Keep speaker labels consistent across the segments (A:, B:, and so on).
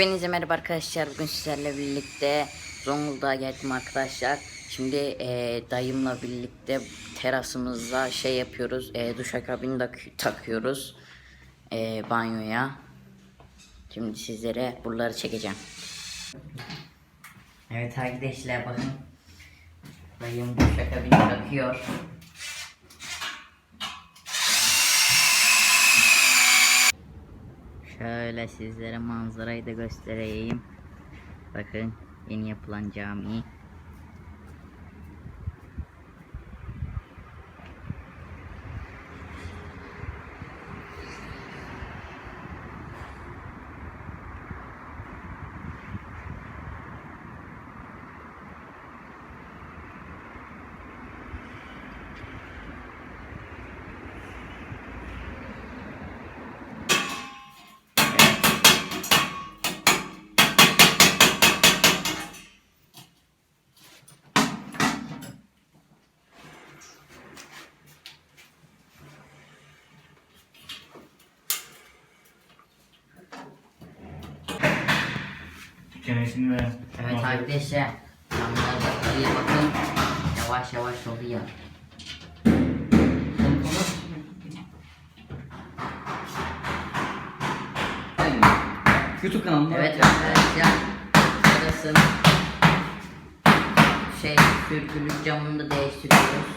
A: Hepinize merhaba arkadaşlar. Bugün sizlerle birlikte Zonguldak'a geldim arkadaşlar. Şimdi e, dayımla birlikte terasımızda şey yapıyoruz. E, duşakabini tak takıyoruz. E, banyoya. Şimdi sizlere buraları çekeceğim. Evet arkadaşlar bakın. Dayım duşakabini takıyor. Şöyle sizlere manzarayı da göstereyim. Bakın yeni yapılan cami.
B: Çenesini ver.
A: Evet arkadaşlar. Camlara da iyi bakın. Yavaş yavaş oluyor.
B: YouTube kanalında.
A: Evet arkadaşlar. Burasını şey sürgülü camını da değiştiriyoruz.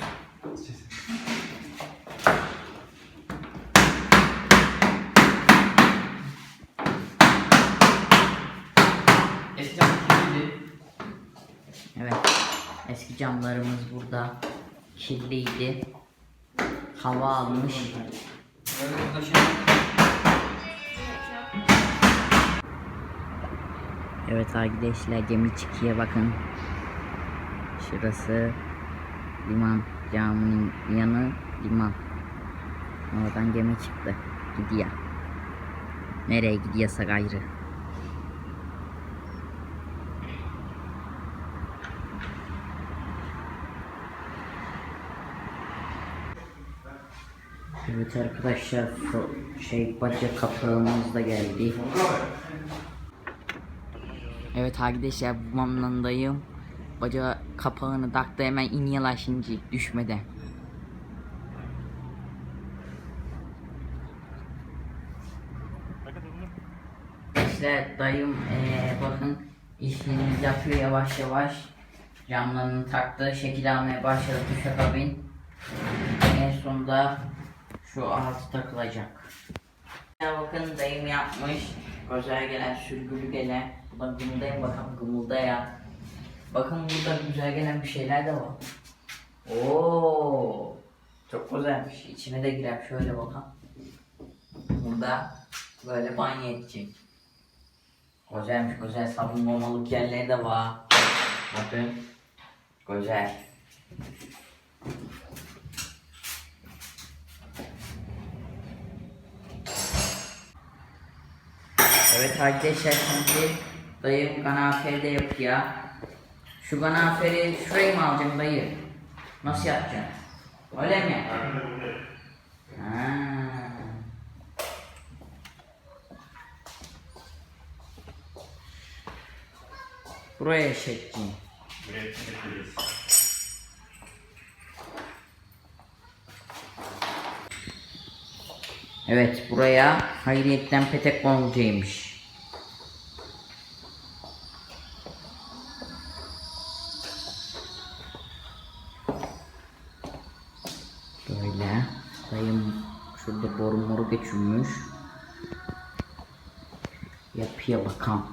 B: Eskiden kirliydi.
A: Evet. Eski camlarımız burada. Kirliydi. Hava almış. Evet arkadaşlar gemi çıkıyor bakın. Şurası liman. Caminin yanı liman. Oradan gemi çıktı. Gidiyor. Nereye gidiyorsa gayrı. Evet arkadaşlar şu şey baca kapağımız da geldi. Evet arkadaşlar mamlandayım. Baca kapağını taktı hemen iniyorlar şimdi düşmeden. İşte dayım eee, bakın işini yapıyor yavaş yavaş. Camlarını taktı, şekil almaya başladı duşakabin. En sonunda şu altı takılacak. Ya bakın dayım yapmış. Güzel gelen, sürgülü gelen. Bu da gımıldayım bakalım gımılda ya. Bakın burada güzel gelen bir şeyler de var. Oo, çok güzelmiş. İçine de girer şöyle bakalım. Burada böyle banyo edecek. Güzelmiş güzel savunmamalık yerleri de var. Bakın. Güzel. Evet arkadaşlar şimdi dayım ganaferi de yapıyor. Şu ganaferi şuraya mı alacağım dayı? Nasıl yapacaksın? Öyle mi? Ha. Buraya çekeceğim. Evet buraya hayriyetten petek konulacakmış. Böyle. Dayım şurada boru moru geçirmiş. Yapıyor bakalım.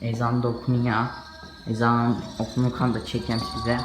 A: Ezan da okunuyor. Ezan okunurken da çekeyim size.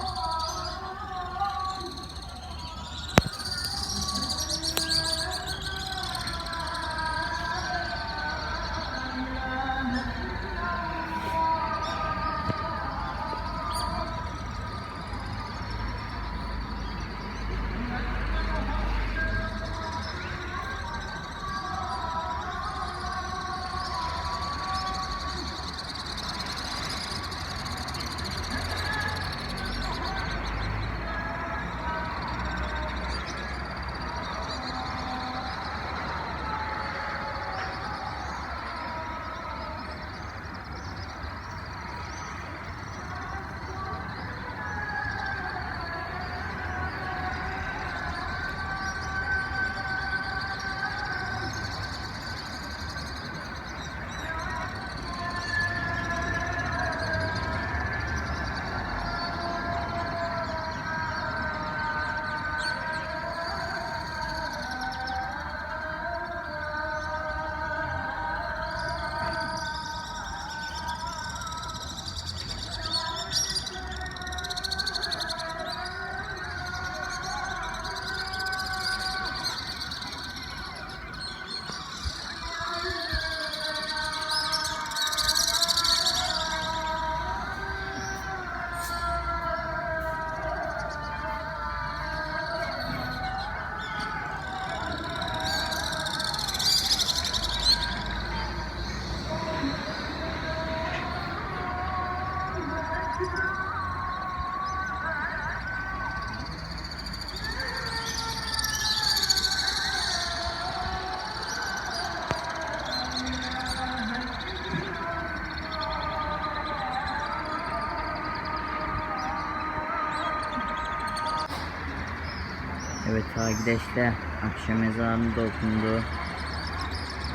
A: Evet arkadaşlar akşam ezanı da okundu.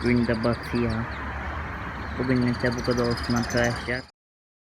A: Gün de batıyor. Bugünlük de bu kadar olsun arkadaşlar.